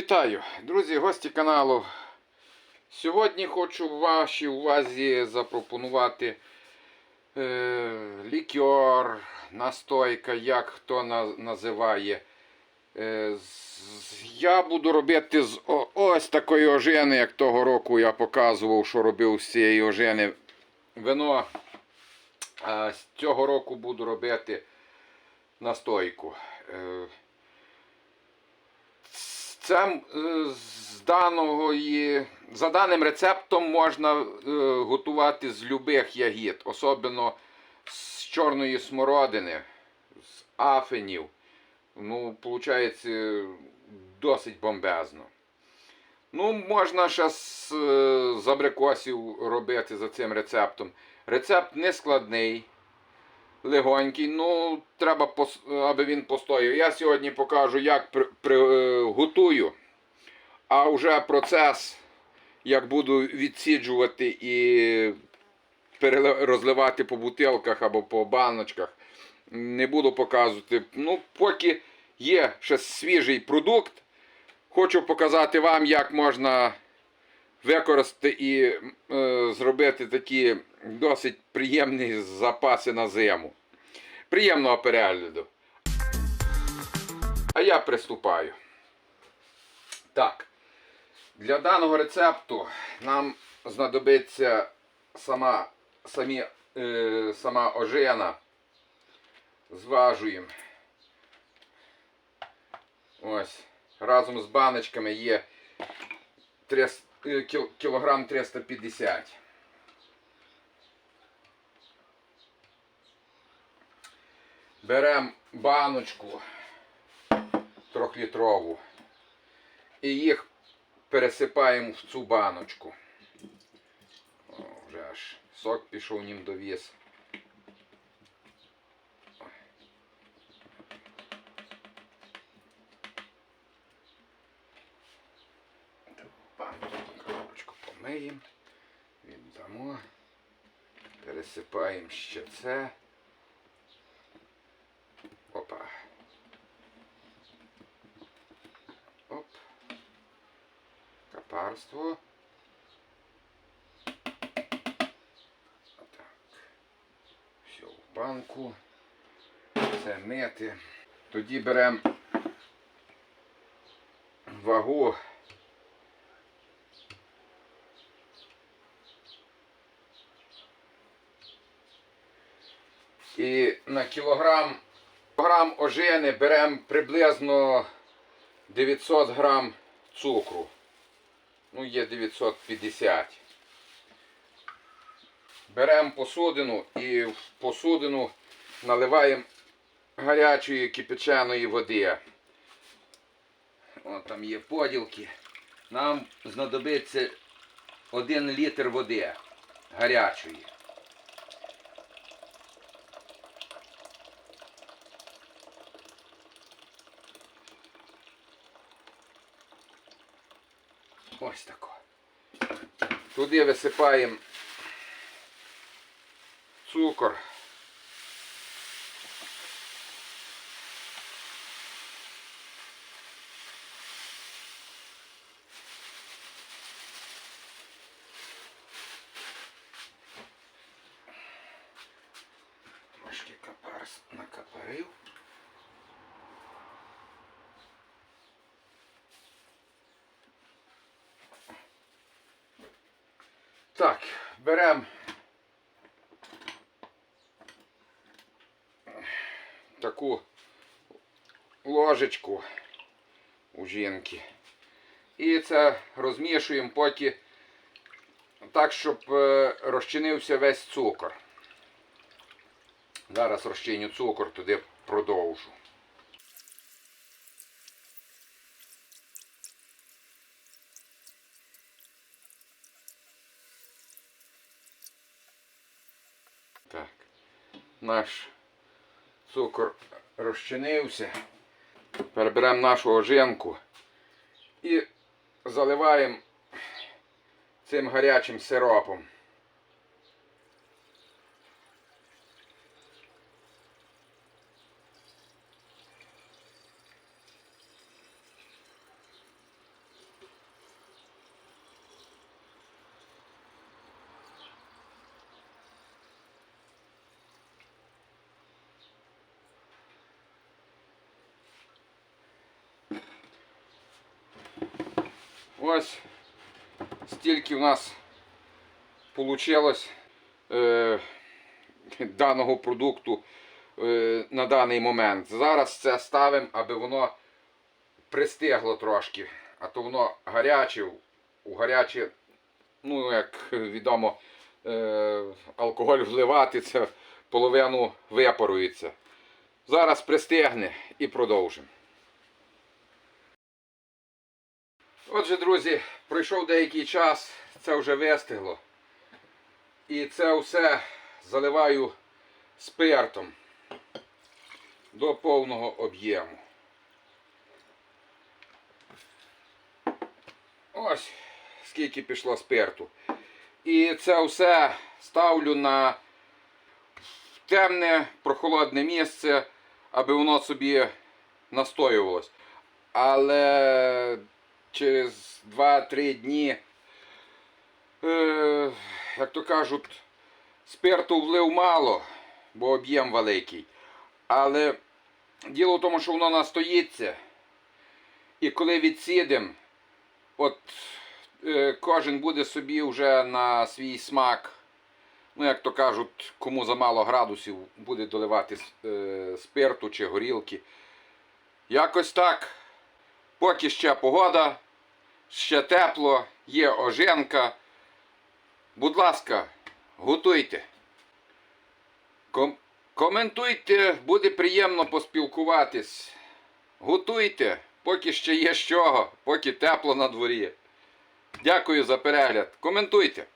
Вітаю, друзі, гості каналу. Сьогодні хочу вашій увазі запропонувати е, лікер, настойка, як хто на, називає. Е, з- я буду робити з о- ось такої ожини, як того року я показував, що робив з цієї ожини вино. З цього року буду робити настойку. Е, це з даного є- за даним рецептом можна е, готувати з любих ягід, особливо з чорної смородини, з афенів. Ну, виходить, досить бомбезно. Ну, можна ще е, з абрикосів робити за цим рецептом. Рецепт не складний, легонький, ну треба, аби він постояв. Я сьогодні покажу, як при, при, е, готую, а вже процес, як буду відсіджувати і розливати по бутилках або по баночках, не буду показувати. Ну, поки є ще свіжий продукт, хочу показати вам, як можна використати і е, зробити такі досить приємні запаси на зиму. Приємного перегляду. А я приступаю. Так. Для даного рецепту нам знадобиться сама, самі, е, сама ожина. Зважуємо. Ось. Разом з баночками є 300, кіл- кілограм 350. Беремо баночку трьохлітрову і їх пересипаємо в цю баночку. О, вже аж сок пішов ним до віс. Баночку, коробочку помиємо, віддамо, пересипаємо ще це. Опа. Оп. Капарство. Отак. Все в банку. Це мити. Тоді беремо вагу. І на кілограм, кілограм ожини беремо приблизно 900 грам цукру. Ну, є 950. Беремо посудину і в посудину наливаємо гарячої кипяченої води. О, там є поділки. Нам знадобиться 1 літр води гарячої. Ось тако. Туди висипаємо цукор. Так, беремо таку ложечку у жінки. І це розмішуємо поки так, щоб е, розчинився весь цукор. Зараз розчиню цукор, туди продовжу. Так. Наш цукор розчинився. Тепер беремо нашу ожинку і заливаємо цим гарячим сиропом. Ось стільки в нас вийшло е, даного продукту е, на даний момент. Зараз це ставимо, аби воно пристигло трошки, а то воно гаряче, у гаряче, ну як відомо, е, алкоголь вливати, це половину випарується. Зараз пристигне і продовжимо. Отже, друзі, пройшов деякий час, це вже вистигло. І це все заливаю спиртом до повного об'єму. Ось скільки пішло спирту. І це все ставлю на темне, прохолодне місце, аби воно собі настоювалось. Але через 2-3 дні, е, як то кажуть, спирту влив мало, бо об'єм великий. Але діло в тому, що воно настоїться. І коли відсідемо, от е, кожен буде собі вже на свій смак. Ну, як то кажуть, кому замало градусів буде доливати е, спирту чи горілки. Якось так. Поки ще погода, ще тепло, є оженка. Будь ласка, готуйте. Ком- коментуйте, буде приємно поспілкуватись. Готуйте, поки ще є з чого, поки тепло на дворі. Дякую за перегляд. Коментуйте.